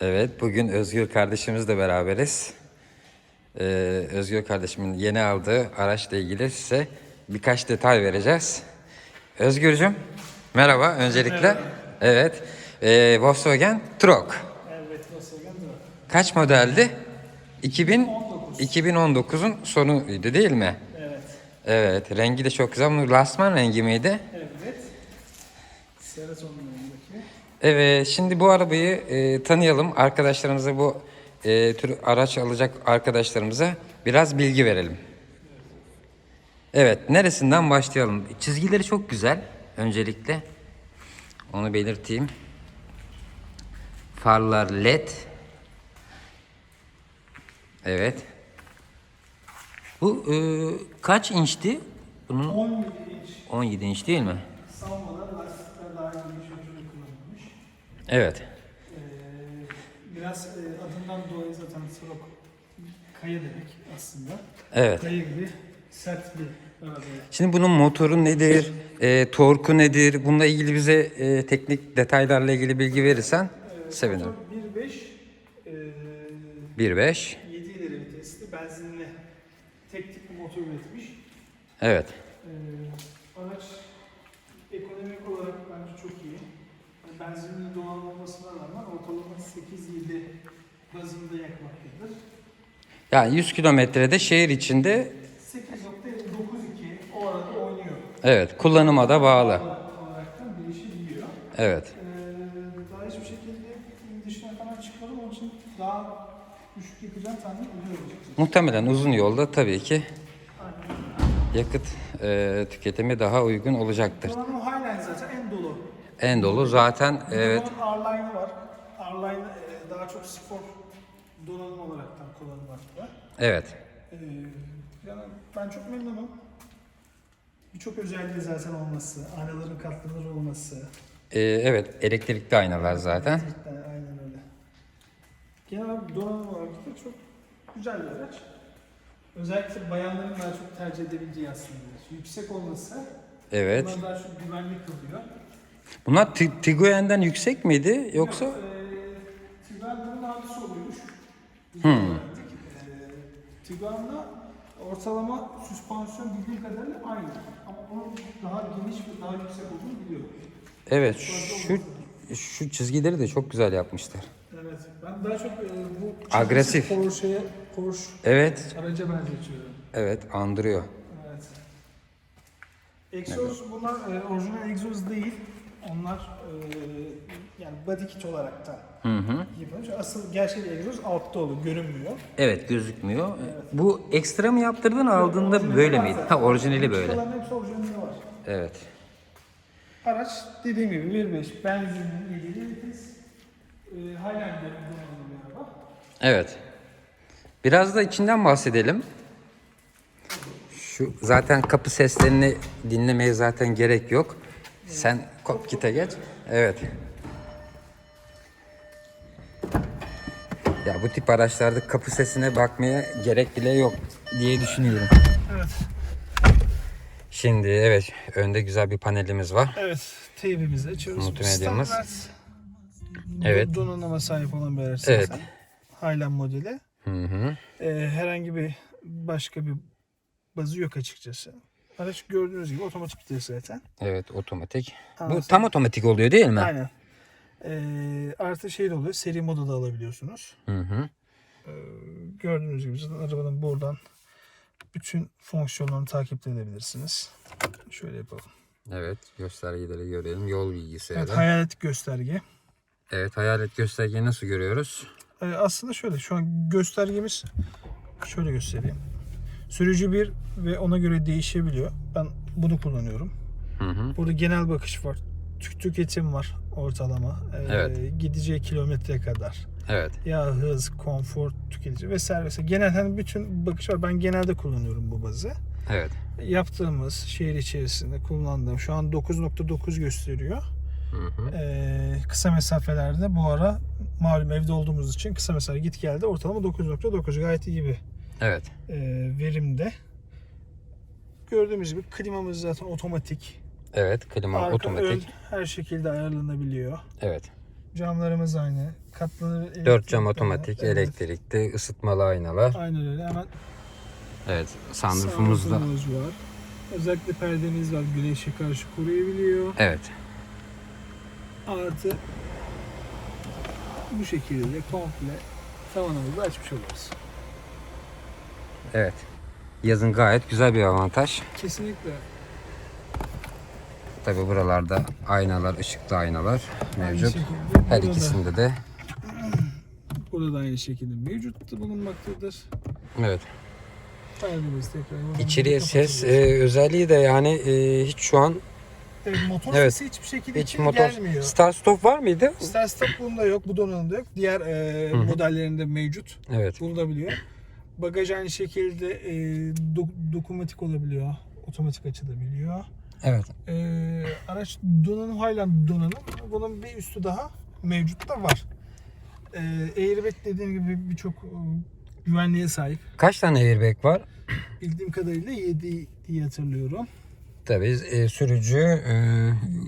Evet, bugün Özgür kardeşimizle beraberiz. Ee, Özgür kardeşimin yeni aldığı araçla ilgili size birkaç detay vereceğiz. Özgürcüm, merhaba öncelikle. Evet, ee, Volkswagen Truck. Evet, Volkswagen var. Kaç modeldi? 2000, 2019'un sonuydu değil mi? Evet, Evet, rengi de çok güzel. Bu Lastman rengi miydi? evet. Seraton'un yanındaki. Evet, şimdi bu arabayı e, tanıyalım. Arkadaşlarımıza bu e, tür araç alacak arkadaşlarımıza biraz bilgi verelim. Evet, neresinden başlayalım? Çizgileri çok güzel öncelikle. Onu belirteyim. Farlar led. Evet. Bu e, kaç inçti? Bunun 17 inç 17 inç değil mi? salmadan lastikler daha geniş. Evet. Ee, biraz e, adından dolayı zaten Sirok kaya demek aslında. Evet. Kaya gibi sert bir araba. Şimdi bunun motoru nedir, e, torku nedir? Bununla ilgili bize e, teknik detaylarla ilgili bilgi verirsen sevinirim. Motor 1.5 e, 1.5. 7 ileri vitesli benzinli tek tip bir motor üretmiş. Evet. Ee, araç ekonomik olarak bence çok iyi. Benzinli doğal olmasına rağmen ortalama 8-7 bazında yakmaktadır. Yani 100 kilometrede şehir içinde 8.92 o arada oynuyor. evet kullanıma da bağlı. Olaraktan değişebiliyor. Evet. Ee, daha hiçbir şekilde il dışına falan çıkmadım. Onun için daha düşük yakacağım tahmin ediyorum. Muhtemelen uzun yolda tabii ki yakıt e, tüketimi daha uygun olacaktır. Donanım Highline zaten en dolu. En dolu zaten evet. Bunun R-Line'ı var. R-Line e, daha çok spor donanım olaraktan kullanılmakta. Evet. Ee, yani ben çok memnunum. Birçok özelliği zaten olması, aynaların katlanır olması. E, evet elektrikli aynalar zaten. Cidden aynen öyle. Genel donanım olarak da çok güzel bir araç. Özellikle bayanların daha çok tercih edebileceği aslında. Yüksek olması Evet. bunlar daha çok güvenli kılıyor. Bunlar Ti- Tiguan'den yüksek miydi yoksa? Yok, e, Tiguan'ın abisi oluyormuş. Hmm. E, Tiguan'da ortalama süspansiyon bildiğim kadarıyla aynı. Ama onun daha geniş ve daha yüksek olduğunu biliyorum. Evet şu şu çizgileri de çok güzel yapmışlar. Evet. Ben daha çok e, bu Agresif. Porsche'ye Porsche Evet, araca benzetiyorum. evet andırıyor. Evet. Egzoz bunlar e, orijinal egzoz değil. Onlar e, yani body kit olarak da Hı hı. yapılmış. Asıl gerçek egzoz altta olur, görünmüyor. Evet gözükmüyor. Bu ekstra mı yaptırdın aldığında Orijinali böyle miydi? Ha orijinali böyle. Çıkaların hepsi orijinali var. Evet. Araç dediğim gibi 1.5 benzinli 7 vites. E, Highlander'ın donanımlı bir araba. Evet. Biraz da içinden bahsedelim. Şu zaten kapı seslerini dinlemeye zaten gerek yok. Sen kokpite geç. Evet. Ya bu tip araçlarda kapı sesine bakmaya gerek bile yok diye düşünüyorum. Evet. Şimdi evet önde güzel bir panelimiz var. Evet. Teybimizi açıyoruz. Multimedyamız. Evet. do- donanıma sahip olan bir araç Evet. Highland modeli. Hı hı. Ee, herhangi bir başka bir bazı yok açıkçası. Araç gördüğünüz gibi otomatik vites zaten. Evet otomatik. Aa, Bu tam otomatik oluyor değil mi? Aynen. Ee, artı şey de oluyor. Seri moda da alabiliyorsunuz. Hı hı. Gördüğünüz gibi zaten arabanın buradan bütün fonksiyonlarını takip edebilirsiniz. Şöyle yapalım. Evet göstergeleri görelim. Yol bilgisi. Evet, Evet, hayalet gösterge. evet hayalet göstergeyi nasıl görüyoruz? Ee, aslında şöyle şu an göstergemiz şöyle göstereyim. Sürücü bir ve ona göre değişebiliyor. Ben bunu kullanıyorum. Hı hı. Burada genel bakış var. Tük tüketim var ortalama. Ee, Evet. Gideceği kilometre kadar. Evet. Ya hız, konfor, tüketici vesaire vesaire. Genel hani bütün bakış var. Ben genelde kullanıyorum bu bazı. Evet. Yaptığımız şehir içerisinde kullandığım şu an 9.9 gösteriyor. Hı hı. Ee, kısa mesafelerde bu ara malum evde olduğumuz için kısa mesafe git geldi ortalama 9.9 gayet iyi bir Evet. e, verimde. Gördüğümüz gibi klimamız zaten otomatik. Evet. Klima Arka, otomatik. ön her şekilde ayarlanabiliyor. Evet. Camlarımız aynı. Katlanır 4 cam otomatik, Evet. elektrikli, ısıtmalı aynalar. Aynen öyle. Hemen Evet, sunroofumuz da. var. Özellikle perdemiz var. Güneşe karşı koruyabiliyor. Evet. Artı bu şekilde komple tavanımızı açmış oluruz. Evet. Yazın gayet güzel bir avantaj. Kesinlikle. Tabi buralarda aynalar, ışıklı aynalar mevcut. şekilde Her burada da- ikisinde de. Burada da aynı şekilde mevcut bulunmaktadır. Evet. Tekrar. İçeriye ses e, özelliği de yani e, hiç şu an Evet, motor evet. sesi hiçbir şekilde hiç motor gelmiyor. start stop var mıydı? Start stop bunda yok, bu donanımda yok. Diğer e, Hı hı. modellerinde mevcut. Evet. Bulunabiliyor. Bagaj aynı şekilde e, do- dokunmatik olabiliyor. Otomatik açılabiliyor. Evet. E, araç donanım Highland donanım. Bunun bir üstü daha mevcut da var. E, airbag dediğim gibi birçok e, güvenliğe sahip. Kaç tane airbag var? Bildiğim kadarıyla 7 diye hatırlıyorum. Tabii e, sürücü, e,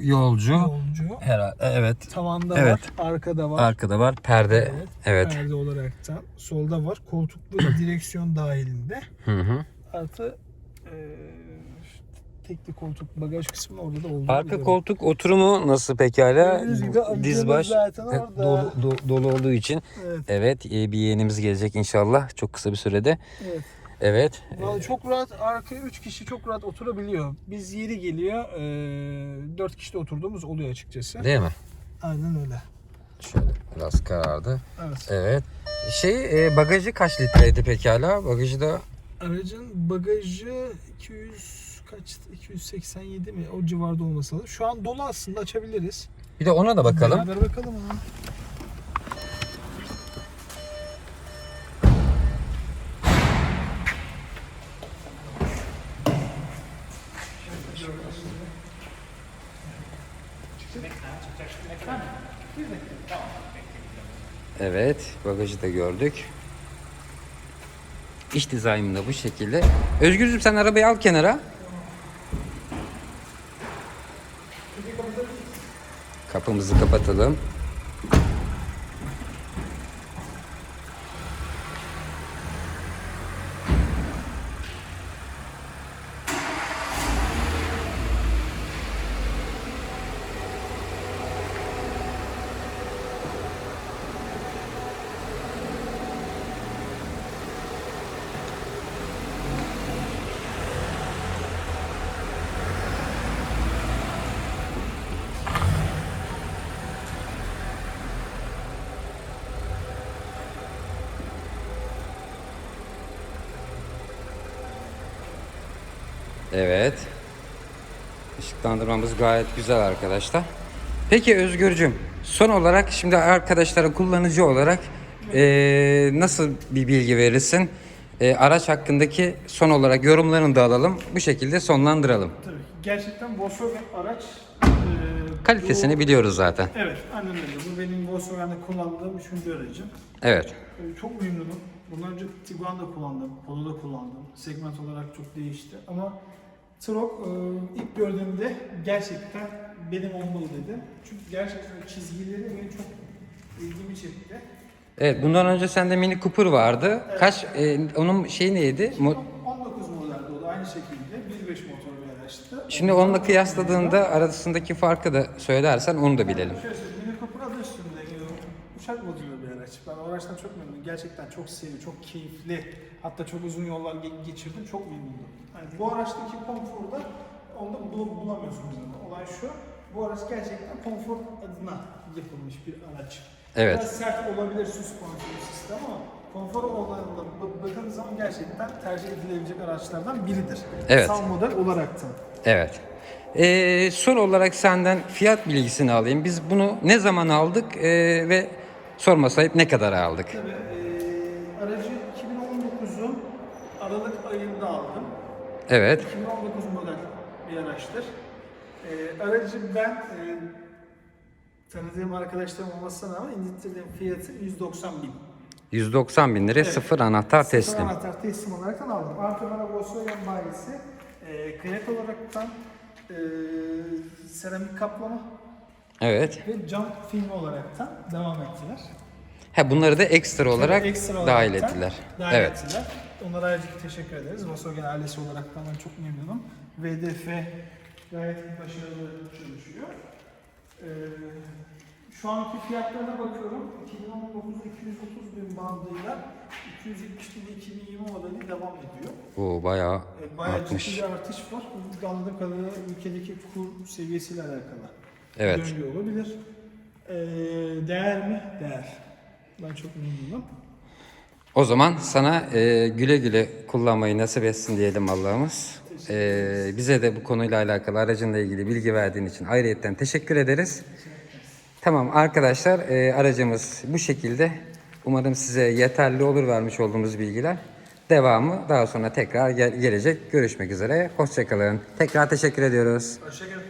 yolcu. Yolcu. Herhalde. Evet. Tavanda Evet. var, arkada var. Arkada var. Perde. Evet. Perde olaraktan. Solda var. Koltuklu direksiyon dahilinde. Hı hı. Artı e, tekli koltuk bagaj kısmı orada da olduğunu Arka biliyorum. koltuk oturumu nasıl pekala? Gibi Diz baş dolu, do- dolu olduğu için. Evet, Evet, e, bir yeğenimiz gelecek inşallah çok kısa bir sürede. evet. Evet. Vallahi çok rahat arkaya 3 kişi çok rahat oturabiliyor. Biz yeri geliyor 4 kişi de oturduğumuz oluyor açıkçası. Değil mi? Aynen öyle. Şöyle biraz karardı. Evet. Evet. Şey e, bagajı kaç litreydi pekala? Bagajı da Aracın bagajı 200 kaç 287 mi o civarda olması lazım. Şu an dolu aslında açabiliriz. bir de ona da bakalım. Beraber bakalım Evet, bagajı da gördük. İç dizaynı da bu şekilde. Özgürcüm sen arabayı al kenara. Kapımızı kapatalım. Evet. Işıklandırmamız gayet güzel arkadaşlar. Peki Özgürcüm, son olarak şimdi arkadaşlara kullanıcı olarak eee, nasıl bir bilgi verirsin? Eee, araç hakkındaki son olarak yorumlarını da alalım. Bu şekilde sonlandıralım. Tabii. Gerçekten Volkswagen araç e, Kalitesini bu- biliyoruz zaten. Evet, aynen öyle. Bu benim Volkswagen'de kullandığım üçüncü aracım. Evet. E, Çok memnunum. Bundan önce Tiguan'da kullandım, Polo'da kullandım. Segment olarak çok değişti. Ama Trok e, ilk gördüğümde gerçekten benim olmalı dedim. Çünkü gerçekten çizgileri beni çok ilgimi çekti. Evet, bundan önce sende Mini Cooper vardı. Kaç e, onun şeyi neydi? Mo- 19 modeldi o da aynı şekilde 1.5 motor bir araçtı. Şimdi onunla kıyasladığında arasındaki farkı da söylersen onu da bilelim. Şöyle söyleyeyim, Mini Cooper adı üstünde e, uçak modülü bir araç. Ben o araçtan çok memnunum. Gerçekten çok sevimli, çok keyifli. Hatta çok uzun yollar ge- geçirdim. Çok memnunum. Yani bu araçtaki konforu da onda bul- bulamıyorsunuz. Yani. Olay şu. Bu araç gerçekten konfor adına yapılmış bir araç. Evet. Biraz sert olabilir süspansiyon sistemi ama konfor olanında b- bakıldığı zaman gerçekten tercih edilebilecek araçlardan biridir. Evet. Sağ model olaraktan. Evet. Ee, son olarak senden fiyat bilgisini alayım. Biz bunu ne zaman aldık ee, ve sorma sayıp ne kadar aldık? Tabii 2019'un Aralık ayında aldım. Evet. 2019 model bir araçtır. Eee, aracı ben eee, tanıdığım arkadaşlarım olmasına rağmen indirttirdiğim fiyatı 190 bin. 190 bin lira sıfır anahtar Sıfır teslim. anahtar teslim olaraktan aldım. Artı bana Volkswagen bayisi eee kayıt olaraktan eee seramik kaplama Evet. ve cam filmi olaraktan devam ettiler. Ha bunları da ekstra olarak Ekstra dahil olaraktan ettiler. Dahil evet. ettiler. Onlara ayrıca teşekkür ederiz. Volkswagen ailesi olarak da ben çok memnunum. VDF gayet başarılı çalışıyor. Ee, şu anki fiyatlarına bakıyorum. 2019'da 230 bin bandıyla 270 bin 2020 modeli devam ediyor. Oo bayağı Ee, bayağı artmış. ciddi bir artış var. Bu anladığım kadarıyla ülkedeki kur seviyesiyle alakalı. Evet. Döngü olabilir. Ee, değer mi? Değer. Ben çok memnunum. O zaman sana e, güle güle kullanmayı nasip etsin diyelim Allah'ımız. E, bize de bu konuyla alakalı aracınla ilgili bilgi verdiğin için ayrıyetten teşekkür ederiz. Tamam arkadaşlar e, aracımız bu şekilde. Umarım size yeterli olur vermiş olduğumuz bilgiler. Devamı daha sonra tekrar gel- gelecek. Görüşmek üzere. Hoşçakalın. Tekrar teşekkür ediyoruz. Hoşçakalın.